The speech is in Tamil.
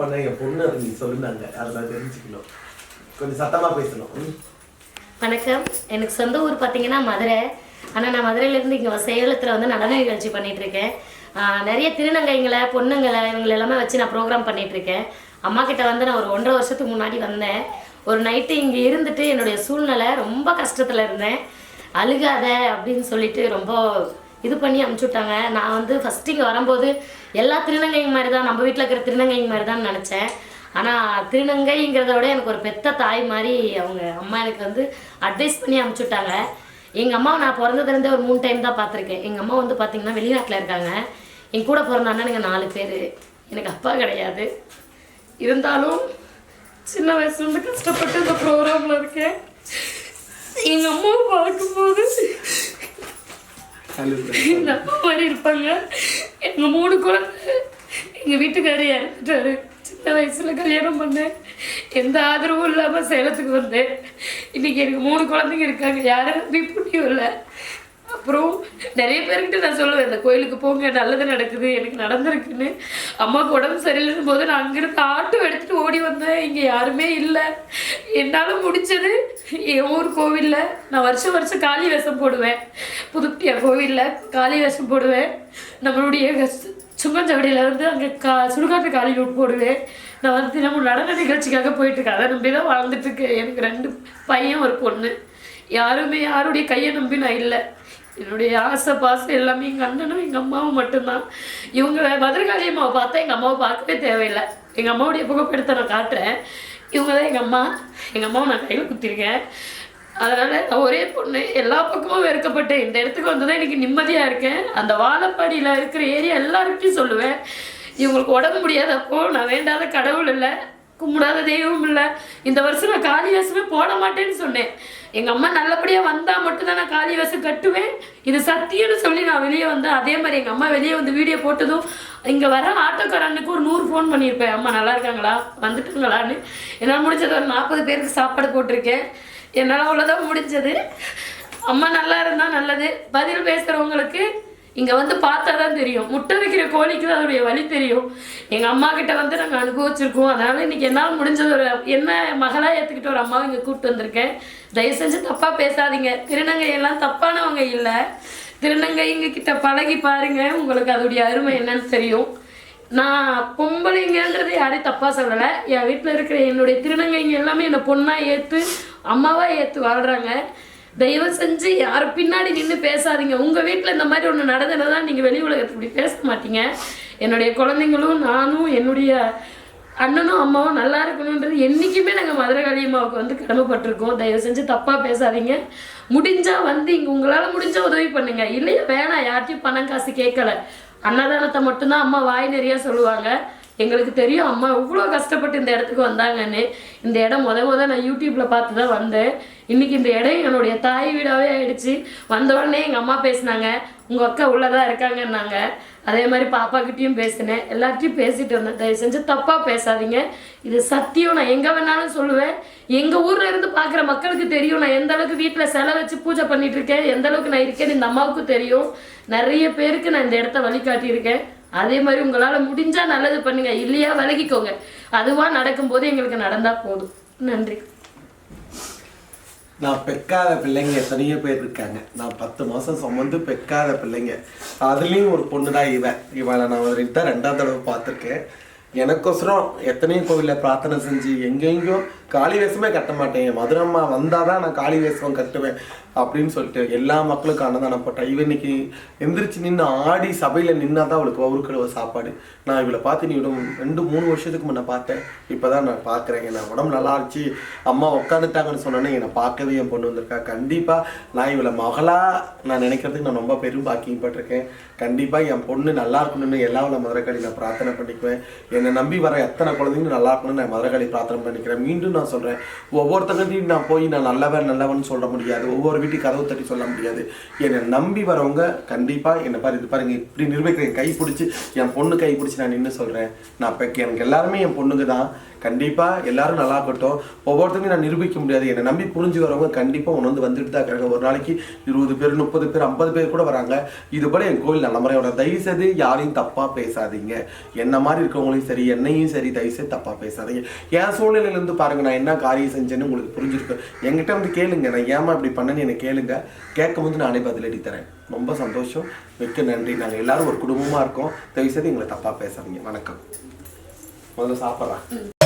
பண்ண? என் பொண்ணு அது நீ சொல்லுனாங்க. அதை நான் தெரிஞ்சுக்கணும். கொஞ்சம் சத்தமா பேசணும். வணக்கம். எனக்கு சொந்த ஊர் பார்த்தீங்கன்னா மதுரை. ஆனால் நான் மதுரையிலேருந்து இங்கே சேலத்தில் வந்து நடன நிகழ்ச்சி பண்ணிகிட்ருக்கேன் இருக்கேன் நிறைய திருநங்கைங்களை பொண்ணுங்களை இவங்களை எல்லாமே வச்சு நான் ப்ரோக்ராம் பண்ணிகிட்ருக்கேன் அம்மா கிட்ட வந்து நான் ஒரு ஒன்றரை வருஷத்துக்கு முன்னாடி வந்தேன். ஒரு நைட்டு இங்கே இருந்துட்டு என்னுடைய சூழ்நிலை ரொம்ப கஷ்டத்தில் இருந்தேன். அழுகாத அப்படின்னு சொல்லிட்டு ரொம்ப இது பண்ணி அமுச்சு விட்டாங்க நான் வந்து ஃபஸ்ட்டு இங்கே வரும்போது எல்லா திருநங்கைங்க மாதிரி தான் நம்ம வீட்டில் இருக்கிற திருநங்கைங்க மாதிரி தான் நினச்சேன். ஆனால் திருநங்கைங்கிறத விட எனக்கு ஒரு பெத்த தாய் மாதிரி அவங்க அம்மா எனக்கு வந்து அட்வைஸ் பண்ணி அனுப்பிச்சுட்டாங்க விட்டாங்க எங்கள் அம்மாவை நான் பிறந்ததுலேருந்தே ஒரு மூணு டைம் தான் பார்த்துருக்கேன். எங்கள் அம்மா வந்து பார்த்தீங்கன்னா வெளிநாட்டில் இருக்காங்க. என் கூட பிறந்த அண்ணனுங்க நாலு பேர். எனக்கு அப்பா கிடையாது. இருந்தாலும் சின்ன வயசுலேருந்து கஷ்டப்பட்டு இந்த ப்ரோக்ராமில் இருக்கேன். எங்கள் அம்மாவை பார்க்கும்போது அப்பா மாதிரி இருப்பாங்க. எங்க மூணு குழந்தை. எங்க வீட்டுக்காரர் இறந்துட்டாரு. சின்ன வயசுல கல்யாணம் பண்ணேன். எந்த ஆதரவும் இல்லாம சேலத்துக்கு வந்தேன். இன்னைக்கு எனக்கு மூணு குழந்தைங்க இருக்காங்க. யாரும் நம்பி புண்ணியம் இல்லை. அப்புறம் நிறைய பேர்கிட்ட நான் சொல்லுவேன் இந்த கோயிலுக்கு போங்க நல்லது நடக்குது எனக்கு நடந்திருக்குன்னு. அம்மாவுக்கு உடம்பு சரியில்லைன்னு போது நான் அங்கிருந்து ஆட்டோ எடுத்துட்டு ஓடி வந்தேன். இங்கே யாருமே இல்லை. என்னால் முடிச்சது என் ஊர் கோவிலில் நான் வருஷம் வருஷம் காளி வேஷம் போடுவேன். புதுப்பியா கோவிலில் காளி வேஷம் போடுவேன். நம்மளுடைய சுங்கஞ்சவடியில் வந்து அங்கே கா சுடுகாட்டு காளி நோட் போடுவேன். நான் வந்து தினமும் நடன நிகழ்ச்சிக்காக போயிட்டுருக்கேன். அதை நம்பி தான் வாழ்ந்துட்டுருக்கேன். எனக்கு ரெண்டு பையன் ஒரு பொண்ணு. யாருமே யாருடைய கையை நம்பி நான் இல்லை. என்னுடைய ஆசை பாசம் எல்லாமே எங்கள் அண்ணனும் எங்கள் அம்மாவும் மட்டும்தான். இவங்க மதுரகாளி அம்மாவை பார்த்தா எங்கள் அம்மாவை பார்க்கவே தேவையில்லை. எங்கள் அம்மாவுடைய புகைப்படத்தை நான் காட்டுறேன். இவங்க தான் எங்கள் அம்மா. எங்கள் அம்மாவை நான் கையில் குத்திருக்கேன். அதனால் நான் ஒரே பொண்ணு எல்லா பக்கமும் வெறுக்கப்பட்டேன். இந்த இடத்துக்கு வந்து தான் எனக்கு நிம்மதியாக இருக்கேன். அந்த வாழப்பாடியில் இருக்கிற ஏரியா எல்லாருக்கிட்டையும் சொல்லுவேன். இவங்களுக்கு உடம்பு முடியாதப்போ நான் வேண்டாத கடவுள் இல்லை கும்பிடாத தெய்வம் இல்லை. இந்த வருஷம் நான் காளி வேஷமே போட மாட்டேன்னு சொன்னேன். எங்கள் அம்மா நல்லபடியாக வந்தால் மட்டும்தான் நான் காளி வேஷம் கட்டுவேன். இது சத்தியம்னு சொல்லி நான் வெளியே வந்தேன். அதே மாதிரி எங்கள் அம்மா வெளியே வந்து வீடியோ போட்டதும் இங்கே வர ஆட்டோக்காரனுக்கு ஒரு நூறு ஃபோன் பண்ணியிருப்பேன். அம்மா நல்லா இருக்காங்களா? வந்துட்டுங்களான்னு? என்னால் முடிஞ்சது ஒரு நாற்பது பேருக்கு சாப்பாடு போட்டிருக்கேன். என்னால் அவ்வளோதான் முடிஞ்சது. அம்மா நல்லா இருந்தால் நல்லது. பதில் பேசுகிறவங்களுக்கு இங்கே வந்து பார்த்தா தான் தெரியும். முட்டை வைக்கிற கோழிக்கு தான் அதோடைய வழி தெரியும். எங்கள் அம்மா கிட்ட வந்து நாங்கள் அனுபவிச்சிருக்கோம். அதனால் இன்றைக்கி என்னால் முடிஞ்சது ஒரு என்ன மகளாக ஏற்றுக்கிட்டு ஒரு அம்மாவை இங்கே கூப்பிட்டு வந்திருக்கேன். தயவு செஞ்சு தப்பாக பேசாதீங்க. திருநங்கை எல்லாம் தப்பானவங்க இல்லை. திருநங்கைங்க கிட்ட பழகி பாருங்கள் உங்களுக்கு அதோடைய அருமை என்னன்னு தெரியும். நான் பொம்பளைங்கன்றது யாரையும் தப்பாக சொல்லலை. என் வீட்டில் இருக்கிற என்னுடைய திருநங்கைங்க எல்லாமே என்னை பொண்ணாக ஏற்று அம்மாவாக ஏற்று வாழ்கிறாங்க தயவு செஞ்சு யாரும் பின்னாடி நின்று பேசாதீங்க. உங்கள் வீட்டில் இந்த மாதிரி ஒன்று நடந்ததுனா தான் நீங்கள் வெளி உலகத்தை இப்படி பேச மாட்டீங்க. என்னுடைய குழந்தைங்களும் நானும் என்னுடைய அண்ணனும் அம்மாவும் நல்லா இருக்கணுன்றது என்றைக்குமே நாங்கள் மதுரை காளியம்மாவுக்கு வந்து கடமைப்பட்டிருக்கோம். தயவு செஞ்சு தப்பாக பேசாதீங்க. முடிஞ்சால் வந்து இங்கே உங்களால் முடிஞ்ச உதவி பண்ணுங்கள் இல்லையா வேணாம் யார்ட்டையும் பணம் காசு கேட்கல. அன்னதானத்தை மட்டும்தான் அம்மா வாய் நிறைய சொல்லுவாங்க. எங்களுக்கு தெரியும் அம்மா இவ்வளோ கஷ்டப்பட்டு இந்த இடத்துக்கு வந்தாங்கன்னு. இந்த இடம் முத முத நான் யூடியூப்பில் பார்த்து தான் வந்தேன். இன்னைக்கு இந்த இடம் என்னுடைய தாய் வீடாகவே ஆயிடுச்சு. வந்த உடனே எங்கள் அம்மா பேசினாங்க உங்கள் அக்கா உள்ளதாக இருக்காங்கன்னாங்க. அதே மாதிரி பாப்பாக்கிட்டேயும் பேசினேன். எல்லார்ட்டையும் பேசிட்டு வந்தேன் தயவு செஞ்சு தப்பாக பேசாதீங்க. இது சத்தியம். நான் எங்கே வேணாலும் சொல்லுவேன். எங்கள் ஊரில் இருந்து பார்க்குற மக்களுக்கு தெரியும். நான் எந்த அளவுக்கு வீட்டில் செலை வச்சு பூஜை பண்ணிட்டு இருக்கேன். எந்த அளவுக்கு நான் இருக்கேன்னு இந்த அம்மாவுக்கும் தெரியும். நிறைய பேருக்கு நான் இந்த இடத்த வழிகாட்டியிருக்கேன். அதே மாதிரி உங்களால் முடிஞ்சால் நல்லது பண்ணுங்க. இல்லையா? விலகிக்கோங்க. அதுவாக நடக்கும்போது எங்களுக்கு நடந்தால் போதும். நன்றி. நான் பெக்காத பிள்ளைங்க எத்தனையோ பேர் இருக்காங்க. நான் பத்து மாதம் சுமந்து பெக்காத பிள்ளைங்க. அதுலேயும் ஒரு பொண்ணு தான் இவன் இவளை நான் ஒரு தான் ரெண்டாம் தடவை பார்த்துருக்கேன். எனக்கோசரம் எத்தனையோ கோவிலில் பிரார்த்தனை செஞ்சு எங்கெங்கேயோ காளி வேஷமே கட்ட மாட்டேன். என் வந்தால் தான் நான் காளி வேஷம் கட்டுவேன் அப்படின்னு சொல்லிட்டு எல்லா மக்களுக்கும் அன்னதானம் போட்டேன் இவன் இன்னைக்கு எந்திரிச்சு நின்று ஆடி சபையில் நின்னா தான் அவளுக்கு ஒரு சாப்பாடு. நான் இவளை பார்த்து நீ விட ரெண்டு மூணு வருஷத்துக்கு முன்ன பார்த்தேன். இப்போ தான் நான் பார்க்குறேன். நான் உடம்பு நல்லா இருந்துச்சு அம்மா உட்காந்துட்டாங்கன்னு சொன்னோன்னே என்னை பார்க்கவே என் பொண்ணு வந்திருக்கா. கண்டிப்பாக நான் இவளை மகளாக நான் நினைக்கிறதுக்கு நான் ரொம்ப பெரும் பாக்கியம் பட்டிருக்கேன். கண்டிப்பாக என் பொண்ணு நல்லா இருக்கணும்னு எல்லா உள்ள மதுரக்காளி நான் பிரார்த்தனை பண்ணிக்குவேன். என்னை நம்பி வர எத்தனை குழந்தைங்களும் நல்லா இருக்கணும்னு நான் மதுரகாளி பிரார்த்தனை பண்ணிக்கிறேன் மீண்டும் நான் சொல்கிறேன் ஒவ்வொருத்தங்கிட்டையும் நான் போய் நான் நல்லவன் நல்லவன் சொல்ல முடியாது. ஒவ்வொரு வீட்டுக்கு கதவு தட்டி சொல்ல முடியாது. என்னை நம்பி வரவங்க கண்டிப்பாக என்னை பாரு இது பாருங்க இப்படி நிரூபிக்கிறேன். கை பிடிச்சி என் பொண்ணு கை பிடிச்சி நான் நின்று சொல்கிறேன் நான் இப்போ எனக்கு எல்லாருமே என் பொண்ணுங்க தான். கண்டிப்பாக எல்லாரும் நல்லா இருக்கட்டும். ஒவ்வொருத்தரையும் நான் நிரூபிக்க முடியாது. என்னை நம்பி புரிஞ்சு வரவங்க கண்டிப்பாக ஒன்று வந்து வந்துட்டு தான் இருக்காங்க. ஒரு நாளைக்கு இருபது பேர் முப்பது பேர் ஐம்பது பேர் கூட வராங்க. இதுபோல் என் கோயில் நல்ல முறையோட. தயவு செய்து யாரையும் தப்பாக பேசாதீங்க. என்ன மாதிரி இருக்கவங்களையும் சரி என்னையும் சரி தயவுசெய்து தப்பாக பேசாதீங்க. என் சூழ்நிலையிலேருந்து பாருங்க நான் என்ன காரியம் செஞ்சேன்னு உங்களுக்கு புரிஞ்சிருக்கு. என்கிட்ட வந்து கேளுங்க நான் ஏமா இப்படி பண்ணேன்னு எனக்கு கேளுங்க. கேட்கும் போது நானே பதிலடி தரேன். ரொம்ப சந்தோஷம். மிக்க நன்றி. நாங்கள் எல்லாரும் ஒரு குடும்பமாக இருக்கோம். தயவுசெய்து எங்களை தப்பாக பேசாதீங்க. வணக்கம். முதல்ல சாப்பிட்றேன்